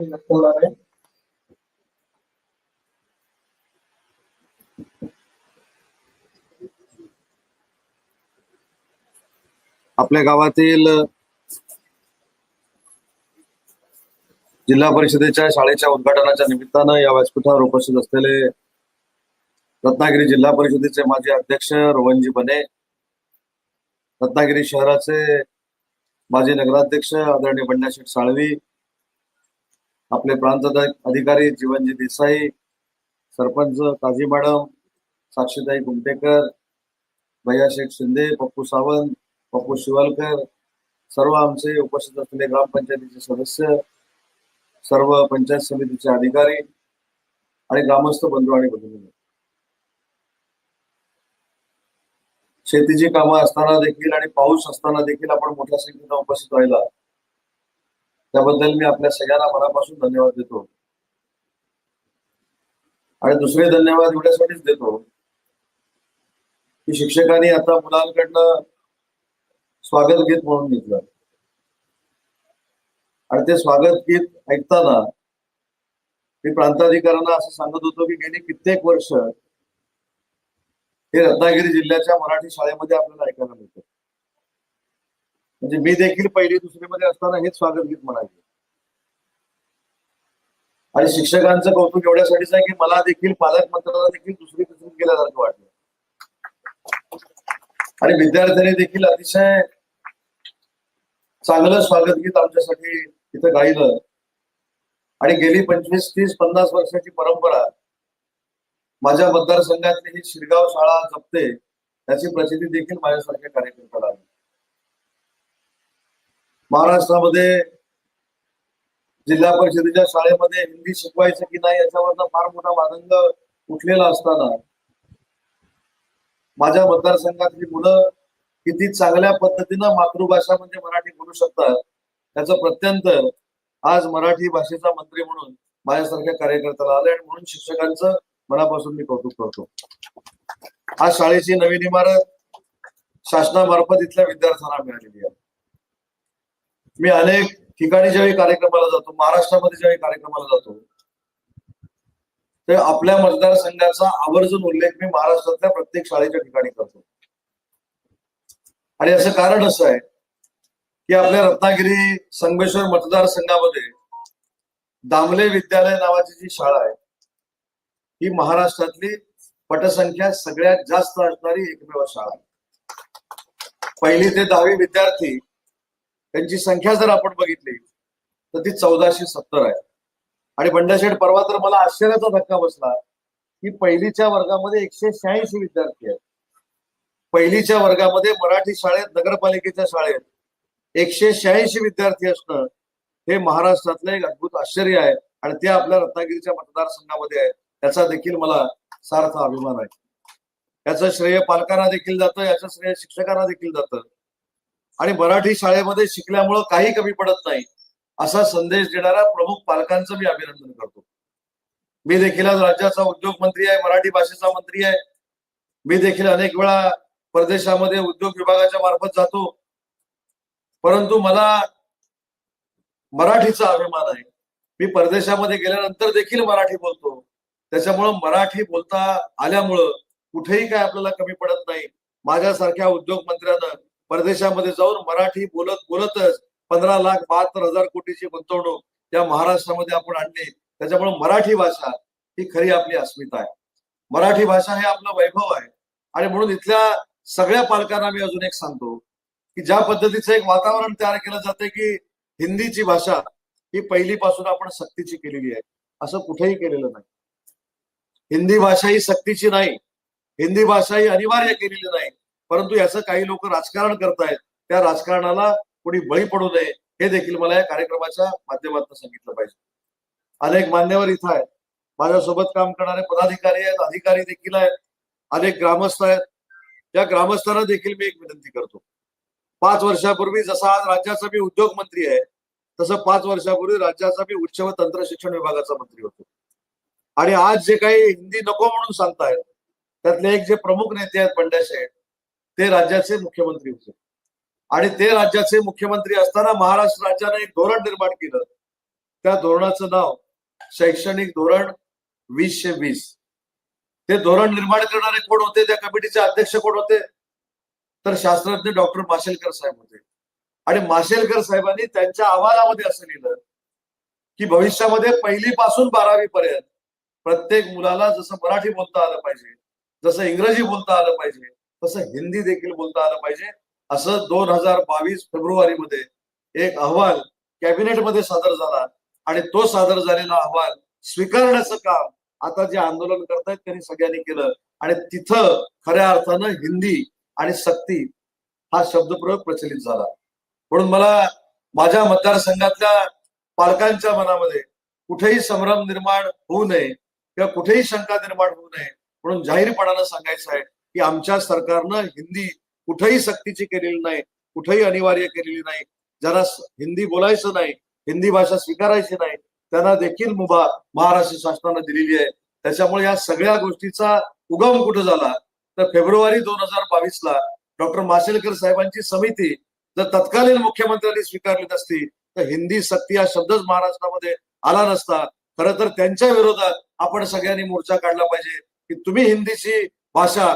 होणार आहे आपल्या गावातील जिल्हा परिषदेच्या शाळेच्या उद्घाटनाच्या निमित्तानं या व्यासपीठावर उपस्थित असलेले रत्नागिरी जिल्हा परिषदेचे माजी अध्यक्ष रोहनजी बने रत्नागिरी शहराचे माजी नगराध्यक्ष आदरणीय बंड्याशेठ साळवी आपले प्रांत अधिकारी जीवनजी देसाई सरपंच काझी मॅडम साक्षीताई कुमटेकर भैयाशेठ शिंदे पप्पू सावंत पप्पू शिवालकर सर्व आमचे उपस्थित असलेले ग्रामपंचायतीचे सदस्य सर्व पंचायत समितीचे अधिकारी आणि ग्रामस्थ बंधू आणि भगिनी शेतीची कामं असताना देखील आणि पाऊस असताना देखील आपण मोठ्या संख्येनं उपस्थित राहिला. त्याबद्दल मी आपल्या सगळ्यांना मनापासून धन्यवाद देतो. आणि दुसरे धन्यवाद एवढ्यासाठीच देतो की शिक्षकांनी आता मुलांकडनं स्वागत गीत म्हणून घेतलं. आणि ते स्वागत गीत ऐकताना मी प्रांताधिकाऱ्यांना असं सांगत होतो की गेली कित्येक वर्ष हे रत्नागिरी जिल्ह्याच्या मराठी शाळेमध्ये आपल्याला ऐकायला मिळतं. म्हणजे मी देखील पहिली दुसरीमध्ये असताना हेच स्वागत गीत म्हणायचे. आणि शिक्षकांचं कौतुक एवढ्यासाठीच आहे की मला देखील पालकमंत्र्यांना देखील दुसरी तिसरी गेल्यासारखं वाटलं. आणि विद्यार्थ्यांनी देखील अतिशय चांगलं स्वागत गीत आमच्यासाठी इथं गायलं. आणि गेली पंचवीस तीस पन्नास वर्षाची परंपरा माझ्या मतदारसंघातली ही शिरगाव शाळा जपते त्याची प्रसिद्धी देखील माझ्यासारख्या कार्यकर्त्याला आली. महाराष्ट्रामध्ये जिल्हा परिषदेच्या शाळेमध्ये हिंदी शिकवायचं की नाही याच्यावरनं फार मोठा वादंग उठलेला असताना माझ्या मतदारसंघातली मुलं किती चांगल्या पद्धतीनं मातृभाषा म्हणजे मराठी बोलू शकतात त्याचं प्रत्यंतर आज मराठी भाषेचा मंत्री म्हणून माझ्यासारख्या कार्यकर्त्याला आलं आणि म्हणून शिक्षकांचं मनापासून मी कौतुक करतो. आज शाळेची नवीन इमारत शासनामार्फत इथल्या विद्यार्थ्यांना मिळालेली आहे. मी अनेक ठिकाणी ज्यावेळी कार्यक्रमाला जातो महाराष्ट्रामध्ये ज्यावेळी कार्यक्रमाला जातो ते आपल्या मतदारसंघाचा आवर्जून उल्लेख मी महाराष्ट्रातल्या प्रत्येक शाळेच्या ठिकाणी करतो. आणि याचं कारण असं आहे की आपल्या रत्नागिरी संगमेश्वर मतदारसंघामध्ये दामले विद्यालय नावाची जी शाळा आहे ही महाराष्ट्रातली पटसंख्या सगळ्यात जास्त असणारी एकमेव शाळा आहे. पहिली ते दहावी विद्यार्थी त्यांची संख्या जर आपण बघितली तर ती चौदाशे सत्तर आहे. आणि बंडाशेठ परवा तर मला आश्चर्याचा धक्का बसला की पहिलीच्या वर्गामध्ये एकशे शहाऐंशी विद्यार्थी आहेत. पहिलीच्या वर्गामध्ये मराठी शाळेत नगरपालिकेच्या शाळेत एकशे शहाऐंशी विद्यार्थी असणं हे महाराष्ट्रातलं एक अद्भुत आश्चर्य आहे आणि ते आपल्या रत्नागिरीच्या मतदारसंघामध्ये आहे. त्याचा देखील मला सार्थ अभिमान आहे. याचं श्रेय पालकांना देखील जातं याचं श्रेय शिक्षकांना देखील जातं. आणि मराठी शाळेमध्ये शिकल्यामुळं काही कमी पडत नाही. असा संदेश देणाऱ्या प्रमुख पालकांचं मी अभिनंदन करतो. मी देखील आज राज्याचा उद्योग मंत्री आहे मराठी भाषेचा मंत्री आहे. मी देखील अनेक वेळा परदेशामध्ये उद्योग विभागाच्या मार्फत जातो. परंतु मला मराठीचा अभिमान आहे. मी परदेशामध्ये गेल्यानंतर देखील मराठी बोलतो. त्याच्यामुळं मराठी बोलता आल्यामुळं कुठेही काय आपल्याला कमी पडत नाही. माझ्यासारख्या उद्योग मंत्र्यानं परदेशामध्ये जाऊन मराठी बोलत बोलतच पंधरा लाख बहात्तर हजार कोटीची गुंतवणूक या महाराष्ट्रामध्ये आपण आणली. त्याच्यामुळे मराठी भाषा ही खरी आपली अस्मिता आहे. मराठी भाषा हे आपलं वैभव आहे. आणि म्हणून इथल्या सगळ्या पालकांना मी अजून एक सांगतो की ज्या पद्धतीचं एक वातावरण तयार केलं जाते की हिंदीची भाषा ही पहिलीपासून आपण सक्तीची केलेली आहे. असं कुठेही केलेलं नाही. हिंदी भाषा ही सक्तीची नाही. हिंदी भाषा ही अनिवार्य केलेली नाही. परंतु याचं काही लोक राजकारण करतायत त्या राजकारणाला कोणी बळी पडू नये हे देखील मला या कार्यक्रमाच्या माध्यमातून सांगितलं पाहिजे. अनेक मान्यवर इथं आहेत. माझ्यासोबत काम करणारे पदाधिकारी आहेत अधिकारी देखील आहेत अनेक ग्रामस्थ आहेत. त्या ग्रामस्थांना देखील मी एक विनंती करतो. पाच वर्षापूर्वी जसा आज राज्याचा मी उद्योग मंत्री आहे तसं पाच वर्षापूर्वी राज्याचा मी उच्च व तंत्र शिक्षण विभागाचा मंत्री होतो. आणि आज जे काही हिंदी नको म्हणून सांगतायत त्यातले एक जे प्रमुख नेते आहेत पंड्याशे ते राज्याचे मुख्यमंत्री होते. आणि ते राज्याचे मुख्यमंत्री असताना महाराष्ट्र राज्याने एक धोरण निर्माण केलं. त्या धोरणाचं नाव शैक्षणिक धोरण वीसशे वीस. ते धोरण निर्माण करणारे कोण होते? त्या कमिटीचे अध्यक्ष कोण होते? तर शास्त्रज्ञ डॉक्टर माशेलकर साहेब होते. आणि माशेलकर साहेबांनी त्यांच्या अहवालामध्ये असं लिहिलं की भविष्यामध्ये पहिली पासून बारावी पर्यंत प्रत्येक मुलाला जसं मराठी बोलता आलं पाहिजे जसं इंग्रजी बोलता आलं पाहिजे तसं हिंदी देखील बोलता आलं पाहिजे. असं दोन हजार बावीस फेब्रुवारी मध्ये एक अहवाल कॅबिनेटमध्ये सादर झाला आणि तो सादर झालेला अहवाल स्वीकारण्याचं काम आता जे आंदोलन करतायत त्यांनी सगळ्यांनी केलं. आणि तिथं खऱ्या अर्थानं हिंदी आणि सक्ती हा शब्दप्रयोग प्रचलित झाला. म्हणून मला माझ्या मतदारसंघातल्या पालकांच्या मनामध्ये कुठेही संभ्रम निर्माण होऊ नये किंवा कुठेही शंका निर्माण होऊ नये म्हणून जाहीरपणानं सांगायचं आहे. की आमच्या सरकारनं हिंदी कुठेही सक्तीची केलेली नाही कुठेही अनिवार्य केलेली नाही. ज्यांना हिंदी बोलायचं नाही हिंदी भाषा स्वीकारायची नाही त्यांना देखील मुभा महाराष्ट्र शासनानं दिलेली आहे. त्याच्यामुळे या सगळ्या गोष्टीचा उगम कुठं झाला? तर फेब्रुवारी दोन हजार बावीसला डॉक्टर माशेलकर साहेबांची समिती जर तत्कालीन मुख्यमंत्र्यांनी स्वीकारली नसती तर हिंदी सक्ती हा शब्दच महाराष्ट्रामध्ये आला नसता. खर तर त्यांच्या विरोधात आपण सगळ्यांनी मोर्चा काढला पाहिजे की तुम्ही हिंदीची भाषा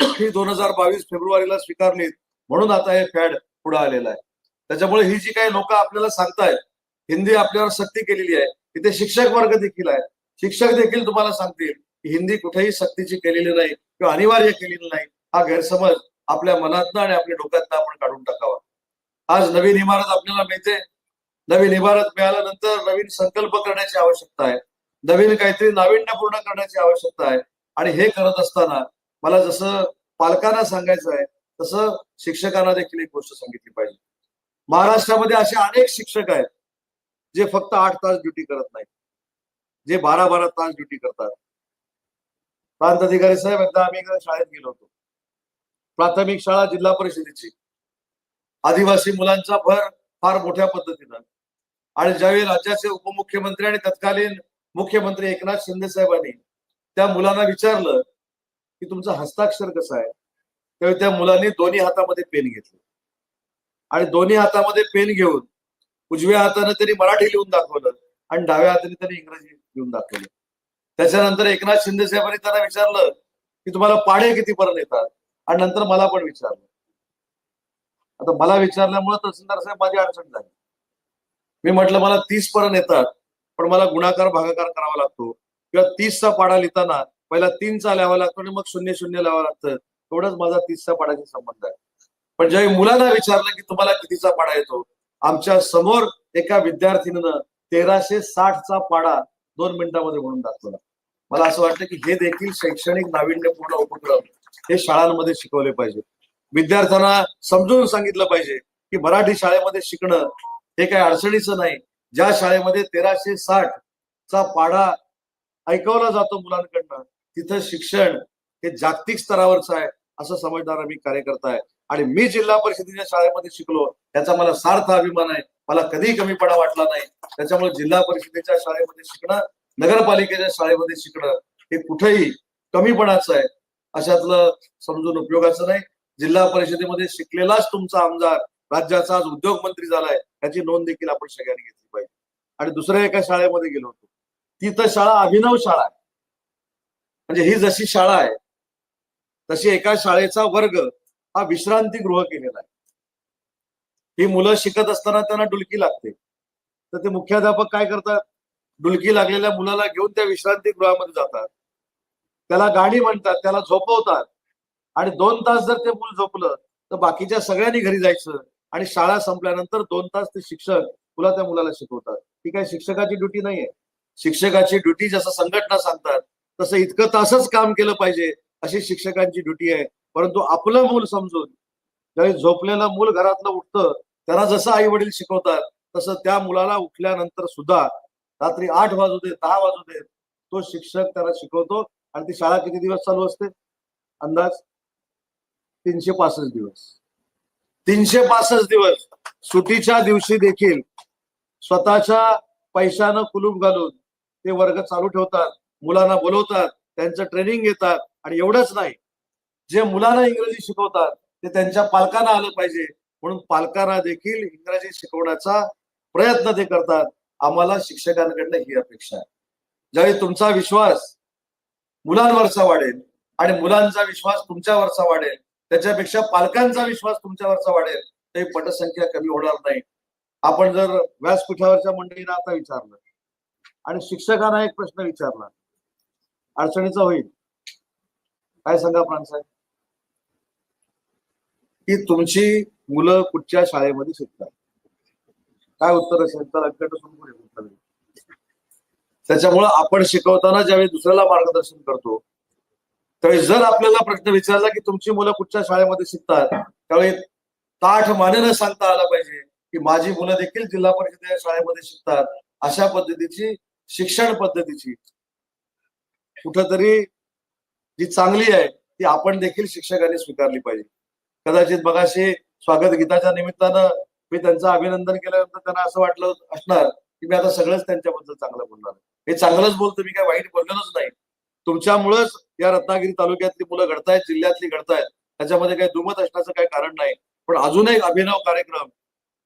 ही दोन हजार बावीस फेब्रुवारीला स्वीकारलीत म्हणून आता हे फॅड पुढे आलेलं आहे. त्याच्यामुळे ही जी काही लोक आपल्याला सांगतायत हिंदी आपल्यावर सक्ती केलेली आहे तिथे शिक्षक वर्ग देखील आहे. शिक्षक देखील तुम्हाला सांगतील की हिंदी कुठेही सक्तीची केलेली नाही किंवा अनिवार्य केलेली नाही. हा गैरसमज आपल्या मनातनं आणि आपल्या डोक्यातनं आपण काढून टाकावा. आज नवीन इमारत आपल्याला मिळते. नवीन इमारत मिळाल्यानंतर नवीन संकल्प करण्याची आवश्यकता आहे. नवीन काहीतरी नाविन्यपूर्ण करण्याची आवश्यकता आहे. आणि हे करत असताना मला जसं पालकांना सांगायचं आहे तसं शिक्षकांना देखील एक गोष्ट सांगितली पाहिजे. महाराष्ट्रामध्ये असे अनेक शिक्षक आहेत जे फक्त आठ तास ड्युटी करत नाहीत. जे बारा बारा तास ड्युटी करतात. प्रांत अधिकारी साहेब एकदा आम्ही शाळेत गेलो होतो. प्राथमिक शाळा जिल्हा परिषदेची. आदिवासी मुलांचा भर फार मोठ्या पद्धतीनं. आणि ज्यावेळी राज्याचे उपमुख्यमंत्री आणि तत्कालीन मुख्यमंत्री एकनाथ शिंदे साहेबांनी त्या मुलांना विचारलं की तुमचं हस्ताक्षर कसं आहे? त्यावेळी त्या मुलांनी दोन्ही हातामध्ये पेन घेतले. आणि दोन्ही हातामध्ये पेन घेऊन उजव्या हाताने त्यांनी मराठी लिहून दाखवलं आणि डाव्या हाताने त्यांनी इंग्रजी लिहून दाखवलं. त्याच्यानंतर एकनाथ शिंदे साहेबांनी त्यांना विचारलं की तुम्हाला पाढे कितीपर्यंत येतात? आणि नंतर मला पण विचारलं. आता मला विचारल्यामुळे तहसीलदार साहेब माझी अडचण झाली. मी म्हटलं मला तीस पर्यंत येतात पण मला गुणाकार भागाकार करावा लागतो. किंवा तीसचा पाडा लिहिताना पहिला तीनचा लिहावा लागतो आणि मग शून्य शून्य लिहावं लागतं. एवढंच माझा तीसचा पाडाशी संबंध आहे. पण ज्यावेळी मुलांना विचारलं की तुम्हाला कितीचा पाडा येतो? आमच्यासमोर एका विद्यार्थिनीनं तेराशे साठचा पाडा दोन मिनिटांमध्ये म्हणून दाखवला. मला असं वाटतं की हे देखील शैक्षणिक नाविन्यपूर्ण उपक्रम हे शाळांमध्ये शिकवले पाहिजे. विद्यार्थ्यांना समजून सांगितलं पाहिजे की मराठी शाळेमध्ये शिकणं हे काही अडचणीचं नाही. ज्या शाळेमध्ये तेराशे साठ चा पाढा ऐकवला जातो मुलांकडनं तिथं शिक्षण हे जागतिक स्तरावरचं आहे असं समजणारा मी कार्यकर्ता आहे. आणि मी जिल्हा परिषदेच्या शाळेमध्ये शिकलो याचा मला सार्थ अभिमान आहे. मला कधीही कमीपणा वाटला नाही. त्याच्यामुळे जिल्हा परिषदेच्या शाळेमध्ये शिकणं नगरपालिकेच्या शाळेमध्ये शिकणं हे कुठेही कमीपणाचं आहे. अशातलं समजून उपयोगाचं नाही. जिल्हा परिषदेमध्ये शिकलेलाच तुमचा आमदार राज्याचा आज उद्योग मंत्री झालाय याची नोंद देखील आपण सगळ्यांनी घेतली पाहिजे. आणि दुसऱ्या एका शाळेमध्ये गेलो होतो. ती तर शाळा अभिनव शाळा आहे. म्हणजे ही जशी शाळा आहे तशी एका शाळेचा वर्ग हा विश्रांती गृह केलेला आहे. ही मुलं शिकत असताना त्यांना डुलकी लागते. तर ते मुख्याध्यापक काय करतात? डुलकी लागलेल्या मुलाला घेऊन त्या विश्रांती गृहामध्ये जातात. त्याला गाणी म्हणतात त्याला झोपवतात. आणि दोन तास जर ते मूल झोपलं तर बाकीच्या सगळ्यांनी घरी जायचं आणि शाळा संपल्यानंतर दोन तास ते शिक्षक तुला त्या मुलाला शिकवतात. ती काय शिक्षकाची ड्युटी नाहीये. शिक्षकाची ड्युटी जसं संघटना सांगतात तसं इतकं तासच काम केलं पाहिजे अशी शिक्षकांची ड्युटी आहे. परंतु आपलं मूल समजून ज्यावेळी झोपलेलं मूल घरातलं उठतं त्याला जसं आई वडील शिकवतात तसं त्या मुलाला उठल्यानंतर सुद्धा रात्री आठ वाजू दे दहा वाजू दे तो शिक्षक त्याला शिकवतो आणि ती शाळा किती दिवस चालू असते? अंदाज? तीनशे पासष्ट दिवस. तीनशे पासष्ट दिवस. सुटीच्या दिवशी देखील स्वतःच्या पैशानं कुलूप घालून ते वर्ग चालू ठेवतात. मुलांना बोलवतात त्यांचं ट्रेनिंग घेतात आणि एवढंच नाही. जे मुलांना इंग्रजी शिकवतात ते त्यांच्या पालकांना आलं पाहिजे. म्हणून पालकांना देखील इंग्रजी शिकवण्याचा प्रयत्न ते करतात. आम्हाला शिक्षकांकडनं ही अपेक्षा आहे. ज्यावेळी तुमचा विश्वास मुलांवरचा वाढेल आणि मुलांचा विश्वास तुमच्यावरचा वाढेल त्याच्यापेक्षा पालकांचा विश्वास तुमच्यावरचा वाढेल तरी पटसंख्या कमी होणार नाही. आपण जर व्यासपीठावरच्या मंडळींना आता विचारलं आणि शिक्षकांना एक प्रश्न विचारला अडचणीचा होईल. काय सांगा प्राणसाहेब की तुमची मुलं कुठच्या शाळेमध्ये शिकतात? काय उत्तर असेल? तर अंकट आहे उत्तर त्याच्यामुळं आपण शिकवताना ज्यावेळी दुसऱ्याला मार्गदर्शन करतो त्यावेळी जर आपल्याला प्रश्न विचारला की तुमची मुलं कुठच्या शाळेमध्ये शिकतात त्यावेळी ताठ मानेनं सांगता आलं पाहिजे की माझी मुलं देखील जिल्हा परिषद शाळेमध्ये शिकतात. अशा पद्धतीची शिक्षण पद्धतीची कुठंतरी जी चांगली आहे ती आपण देखील शिक्षकांनी स्वीकारली पाहिजे. कदाचित बघाशी स्वागत गीताच्या निमित्तानं मी त्यांचं अभिनंदन केल्यानंतर त्यांना असं वाटलं असणार की मी आता सगळंच त्यांच्याबद्दल चांगलं बोलणार हे चांगलंच बोलतो मी काय वाईट बोलणारच नाही. तुमच्यामुळंच या रत्नागिरी तालुक्यातली मुलं घडतायत जिल्ह्यातली घडतायत. त्याच्यामध्ये काही दुमत असण्याचं काही कारण नाही. पण अजून एक अभिनव कार्यक्रम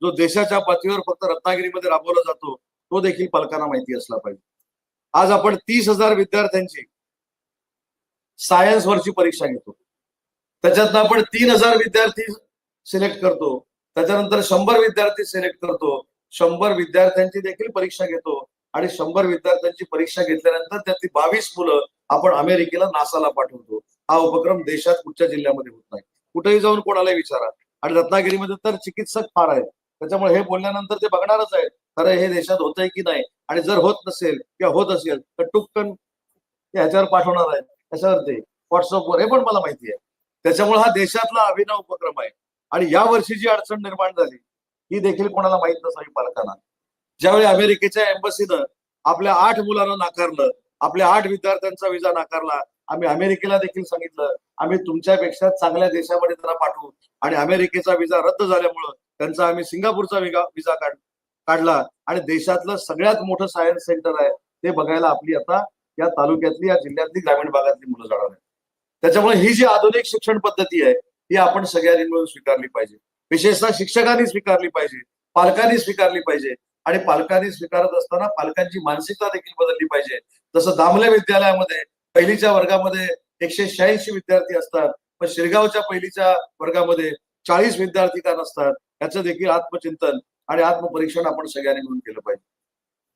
जो देशाच्या पातळीवर फक्त रत्नागिरीमध्ये राबवला जातो तो देखील पालकांना माहिती असला पाहिजे. आज आपण तीस हजार विद्यार्थ्यांची सायन्स वरची परीक्षा घेतो. त्याच्यातनं आपण तीन हजार विद्यार्थी सिलेक्ट करतो. त्याच्यानंतर शंभर विद्यार्थी सिलेक्ट करतो. शंभर विद्यार्थ्यांची देखील परीक्षा घेतो. आणि शंभर विद्यार्थ्यांची परीक्षा घेतल्यानंतर त्यातली बावीस मुलं आपण अमेरिकेला नासाला पाठवतो. हा उपक्रम देशात कुठच्या जिल्ह्यामध्ये होत नाही? कुठेही जाऊन कोणालाही विचारा. आणि रत्नागिरीमध्ये तर चिकित्सक फार आहेत. त्याच्यामुळे हे बोलल्यानंतर ते बघणारच आहे खरं हे देशात होतंय की नाही? आणि जर होत नसेल किंवा होत असेल तर टुक्कन ते ह्याच्यावर पाठवणार आहे त्याच्यावर ते? व्हॉट्सअपवर. हे पण मला माहिती आहे. त्याच्यामुळे हा देशातला अभिनव उपक्रम आहे. आणि या वर्षी जी अडचण निर्माण झाली ही देखील कोणाला माहीत नसावी पालकांना. ज्यावेळी अमेरिकेच्या एम्बसीनं आपल्या आठ मुलांना नाकारलं आपल्या आठ विद्यार्थ्यांचा विजा नाकारला आम्ही अमेरिकेला देखील सांगितलं आम्ही तुमच्यापेक्षा चांगल्या देशामध्ये त्यांना पाठवू. आणि अमेरिकेचा विजा रद्द झाल्यामुळं त्यांचा आम्ही सिंगापूरचा विजा काढ काढला. आणि देशातलं सगळ्यात मोठं सायन्स सेंटर आहे ते बघायला आपली आता या तालुक्यातली या जिल्ह्यातली ग्रामीण भागातली मुलं जाणार आहेत. त्याच्यामुळे ही जी आधुनिक शिक्षण पद्धती आहे ती आपण सगळ्यांनी मिळून स्वीकारली पाहिजे. विशेषतः शिक्षकांनी स्वीकारली पाहिजे पालकांनी स्वीकारली पाहिजे. आणि पालकांनी स्वीकारत असताना पालकांची मानसिकता देखील बदलली पाहिजे. जसं दामले विद्यालयामध्ये पहिलीच्या वर्गामध्ये एकशे शहाऐंशी विद्यार्थी असतात पण शिरगावच्या पहिलीच्या वर्गामध्ये चाळीस विद्यार्थी का नसतात याचं देखील आत्मचिंतन आणि आत्मपरीक्षण आपण सगळ्यांनी मिळून केलं पाहिजे.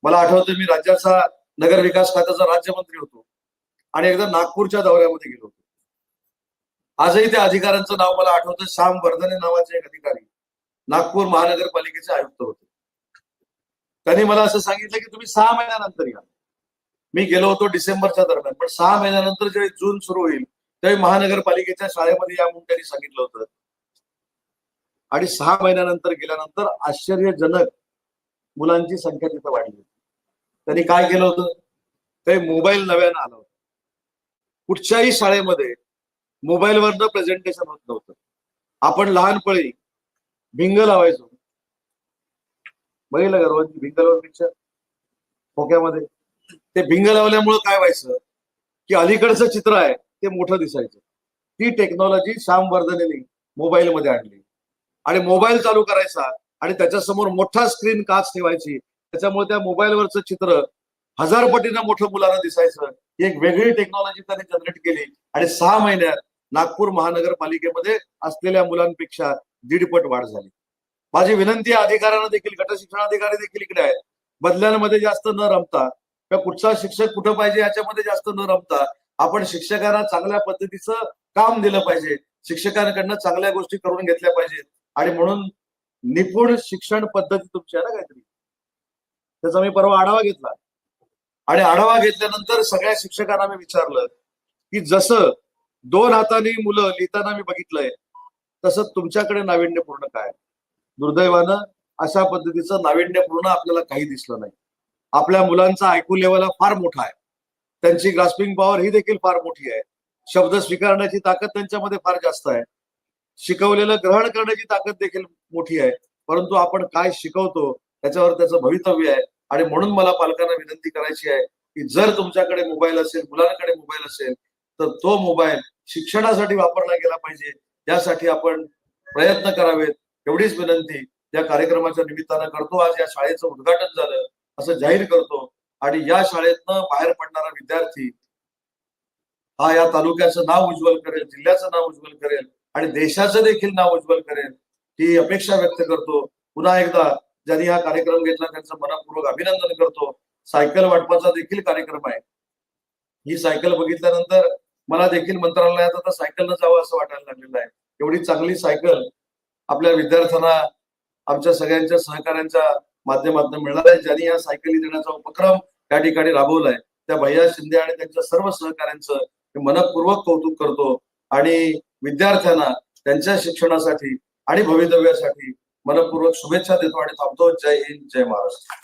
मला आठवतं मी राज्याचा नगर विकास खात्याचा राज्यमंत्री होतो. आणि एकदा नागपूरच्या दौऱ्यामध्ये गेलो होतो. आजही त्या अधिकाऱ्यांचं नाव मला आठवतं श्याम वर्धने नावाचे एक अधिकारी नागपूर महानगरपालिकेचे आयुक्त होते. त्यांनी मला असं सांगितलं की तुम्ही सहा महिन्यानंतर या. मी गेलो होतो डिसेंबरच्या दरम्यान पण सहा महिन्यानंतर जेव्हा जून सुरू होईल त्यावेळी महानगरपालिकेच्या शाळेमध्ये या म्हणून त्यांनी सांगितलं होतं. आणि सहा महिन्यानंतर गेल्यानंतर आश्चर्यजनक मुलांची संख्या तिथं वाढली. त्यांनी काय केलं होतं? ते मोबाईल नव्यानं आलं होतं. कुठच्याही शाळेमध्ये मोबाईलवरनं प्रेझेंटेशन होत नव्हतं. आपण लहानपणी भिंग लावायचो. बघितलं गर्वांची भिंग लावून पिक्चर खोक्यामध्ये. ते भिंग लावल्यामुळं काय व्हायचं? की अलीकडचं चित्र आहे ते मोठं दिसायचं. ती टेक्नॉलॉजी श्याम वर्धनेने मोबाईलमध्ये आणली. आणि मोबाईल चालू करायचा आणि त्याच्यासमोर मोठा स्क्रीन काच ठेवायची. त्याच्यामुळे त्या मोबाईलवरचं चित्र हजार पटीनं मोठं मुलांना दिसायचं. ही एक वेगळी टेक्नॉलॉजी त्यांनी जनरेट केली. आणि सहा महिन्यात नागपूर महानगरपालिकेमध्ये असलेल्या मुलांपेक्षा दीडपट वाढ झाली. माझी विनंती अधिकाऱ्यांना देखील गट शिक्षणाधिकारी देखील इकडे आहेत. बदल्यांमध्ये जास्त न रमता किंवा कुठचा शिक्षक कुठं पाहिजे याच्यामध्ये जास्त न रमता आपण शिक्षकांना चांगल्या पद्धतीचं काम दिलं पाहिजे. शिक्षकांकडनं चांगल्या गोष्टी करून घेतल्या पाहिजेत. आणि म्हणून निपुण शिक्षण पद्धती तुमची आहे ना काहीतरी. त्याचा मी परवा आढावा घेतला. आणि आढावा घेतल्यानंतर सगळ्या शिक्षकांना मी विचारलं की जसं दोन हाताने मुलं लिहिताना मी बघितलंय तसं तुमच्याकडे नाविन्यपूर्ण काय? दुर्दैवानं अशा पद्धतीचं नाविन्यपूर्ण आपल्याला काही दिसलं नाही. आपल्या मुलांचा ऐकू लेवल फार मोठा आहे. त्यांची ग्रास्पिंग पॉवर ही देखील फार मोठी आहे. शब्द स्वीकारण्याची ताकद त्यांच्यामध्ये फार जास्त आहे. शिकवलेलं ग्रहण करण्याची ताकद देखील मोठी आहे. परंतु आपण काय शिकवतो त्याच्यावर त्याचं भवितव्य आहे. आणि म्हणून मला पालकांना विनंती करायची आहे की जर तुमच्याकडे मोबाईल असेल मुलांकडे मोबाईल असेल तर तो मोबाईल शिक्षणासाठी वापरला गेला पाहिजे. यासाठी आपण प्रयत्न करावेत. एवढीच विनंती या कार्यक्रमाच्या निमित्तानं करतो. आज या शाळेचं उद्घाटन झालं असं जाहीर करतो. आणि या शाळेतनं बाहेर पडणारा विद्यार्थी हा या तालुक्याचं नाव उज्ज्वल करेल जिल्ह्याचं नाव उज्ज्वल करेल. आणि देशाचं देखील नाव उज्ज्वल करेल ही अपेक्षा व्यक्त करतो. पुन्हा एकदा ज्यांनी हा कार्यक्रम घेतला त्यांचं मनपूर्वक अभिनंदन करतो. सायकल वाटपाचा देखील कार्यक्रम आहे. ही सायकल बघितल्यानंतर मला देखील मंत्रालयात आता सायकलनं जावं असं वाटायला लागलेलं आहे. एवढी चांगली सायकल आपल्या विद्यार्थ्यांना आमच्या सगळ्यांच्या सहकाऱ्यांच्या माध्यमातून मिळणार आहे. ज्यांनी या सायकली देण्याचा उपक्रम या ठिकाणी राबवलाय त्या भैया शिंदे आणि त्यांच्या सर्व सहकाऱ्यांचं मनपूर्वक कौतुक करतो. आणि विद्यार्थ्यांना त्यांच्या शिक्षणासाठी आणि भवितव्यासाठी मनपूर्वक शुभेच्छा देतो आणि थांबतो. जय हिंद जय महाराष्ट्र.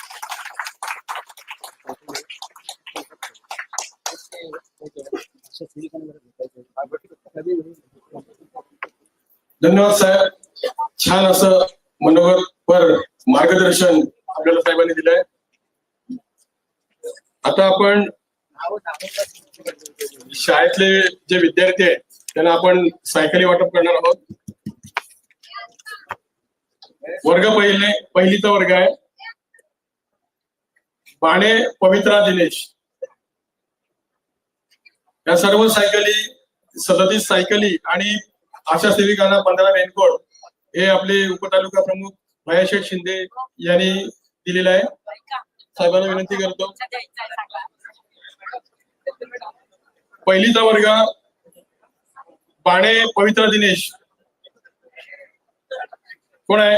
धन्यवाद साहेब. छान असं मनोगतपर मार्गदर्शन आपल्याला साहेबांनी दिलंय. आता आपण शाळेतले जे विद्यार्थी आहेत त्यांना आपण सायकली वाटप करणार आहोत. वर्ग पहिले पहिलीचा वर्ग आहे. बाणे पवित्रा दिनेश. या सर्व सायकली सदतीस सायकली आणि आशा सेविकांना पंधरा रेनकोट हे आपले उपतालुका प्रमुख भयाशेठ शिंदे यांनी दिलेलं आहे. साहेबांना विनंती करतो. पहिलीचा वर्ग बाणे पवित्र दिनेश. कोण आहे?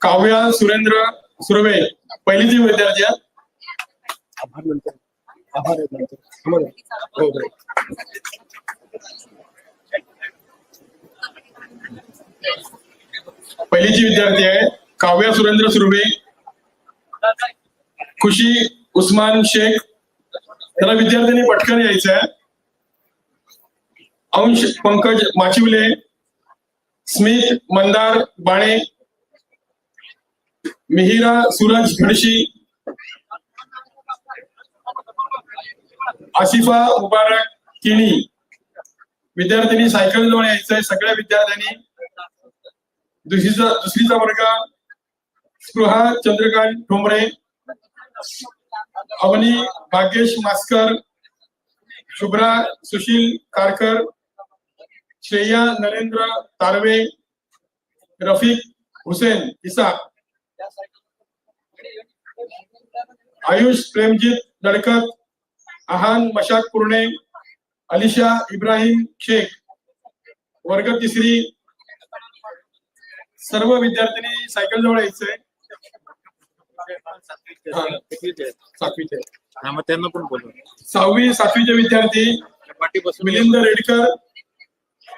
काव्या सुरेंद्र सुरवे विद्यार्थी आहेत नंतर. समज हो हो. पहिलीची विद्यार्थी आहे. काव्या सुरेंद्र सुर्वे खुशी उस्मान शेख. त्याला विद्यार्थ्यांनी पटकन यायचं आहे अंश पंकज माचिवले स्मित मंदार बाणे मिहिरा सूरज घडशी आसिफा मुबारक किणी विद्यार्थ्यांनी सायकल जवळ यायचंय सगळ्या विद्यार्थ्यांनी दुसरीचा दुसरीचा वर्ग. स्पृहा चंद्रकांत ठोंबरे. अवनी भाग्येश मास्कर शुभ्रा सुशील कारकर श्रेया नरेंद्र तारवे रफीक हुसेन इसा. आयुष प्रेमजीत दडकत आहान मशाक पुर्णे अलिशा इब्राहिम शेख. वर्ग तिसरी. सर्व विद्यार्थ्यांनी सायकल जवळ यायचंय. सातवीचे हा मग त्यांना पण बोलू सहावी सातवीचे विद्यार्थी मिलिंद रेडकर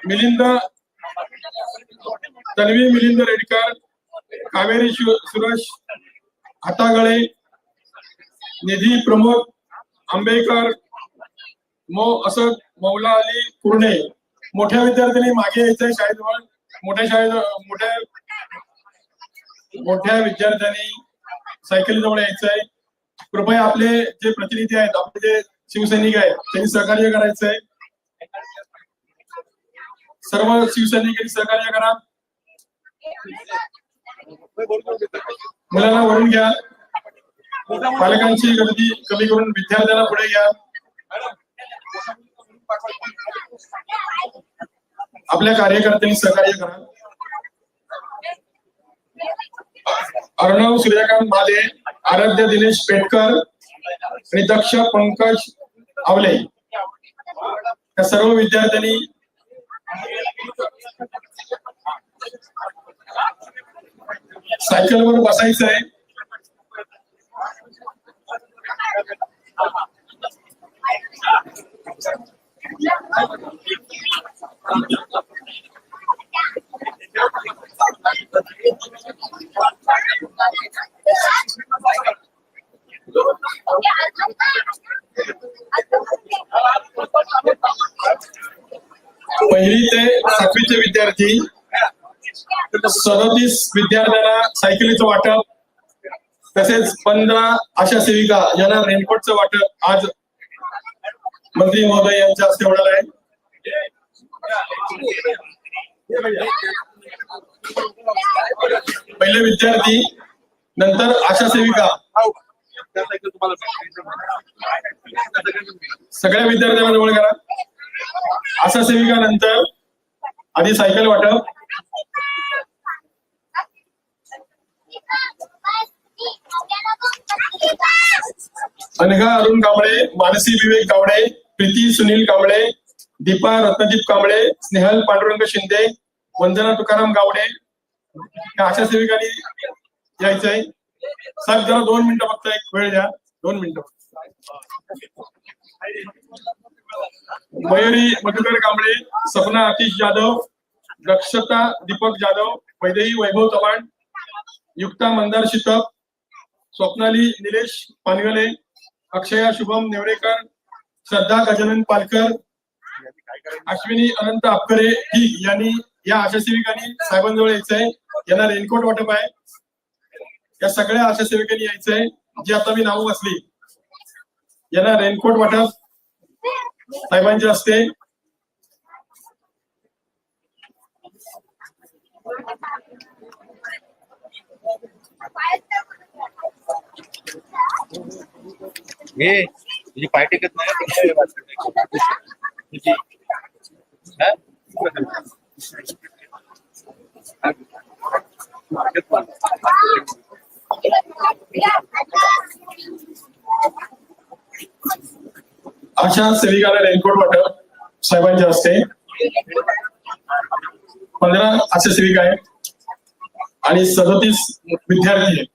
मिलिंद तन्वी मिलिंद रेडकर कावेरी सुरेश हातागळे निधी प्रमोद आंबेकर मो असद मौला अली कुर्णे. मोठ्या विद्यार्थ्यांनी मागे यायचंय शाळेजवळ. मोठ्या शाळेत मोठ्या मोठ्या विद्यार्थ्यांनी सायकल जवळ आहे कृपया आपले जे प्रतिनिधी आहेत आपले जे शिवसैनिक आहेत त्यांनी सहकार्य करायचंय. सर्व शिवसैनिकांनी सहकार्य करा. मुलांना वरून घ्या. पालकांची गर्दी कमी करून विद्यार्थ्यांना पुढे घ्या. आपल्या कार्यकर्त्यांनी सहकार्य करा. अर्णव सूर्यकांत माले आराध्य दिनेश पेटकर आणि दक्ष पंकज आवले. या सर्व विद्यार्थ्यांनी सायकलवर बसायचं आहे पहिली ते सातवीचे विद्यार्थी सदोतीस विद्यार्थ्यांना सायकलीचं वाटप तसेच पंधरा आशा सेविका यांना रेनकोटचं वाटप आज मंत्री महोदय यांच्या हस्ते होणार आहे. पहिले विद्यार्थी नंतर आशा सेविका. सगळ्या विद्यार्थ्यांना जवळ करा. आशा सेविका नंतर? आधी सायकल वाटप. अनघा अरुण कांबळे मानसी विवेक कांबळे प्रीती सुनील कांबळे दीपा रत्नदीप कांबळे स्नेहल पांडुरंग शिंदे वंदना तुकाराम गावडे. अशा आशा सेविकांनी यायचंय. साहेब जरा दोन मिनिटं फक्त एक वेळ द्या. दोन मिनिटं मयुरी मधुकर कांबळे सपना आतिश जाधव दक्षता दीपक जाधव वैदेही वैभव चव्हाण युक्ता मंदार शितप स्वप्नाली निलेश पानगले अक्षया शुभम नेवरेकर श्रद्धा गजानन पालकर अश्विनी अनंत अपकरे ही यांनी या आशा सेविकांनी साहेबांजवळ यायचंय. यांना रेनकोट वाटप आहे. या सगळ्या आशा सेविकांनी यायचंय. जी आता मी नाव वाचली. यांना रेनकोट वाटप. साहेबांचे असते हे तुझी पाय टेकत नाही आशा सेविकांना रेनकोट वाटप साहेबांचे असते पंधरा आशा सेविका आहेत आणि सदतीस विद्यार्थी आहेत.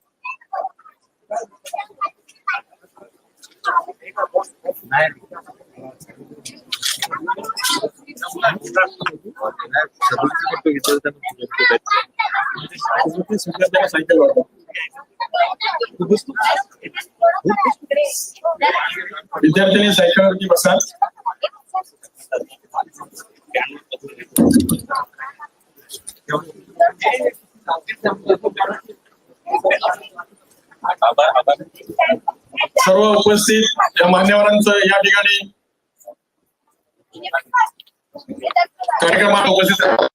सदतीस विद्यार्थ्यांना सायकल वाटप विद्यार्थ्यांनी सायकलवरती बसा सर्व उपस्थित या मान्यवरांचं या ठिकाणी कार्यक्रमाला उपस्थित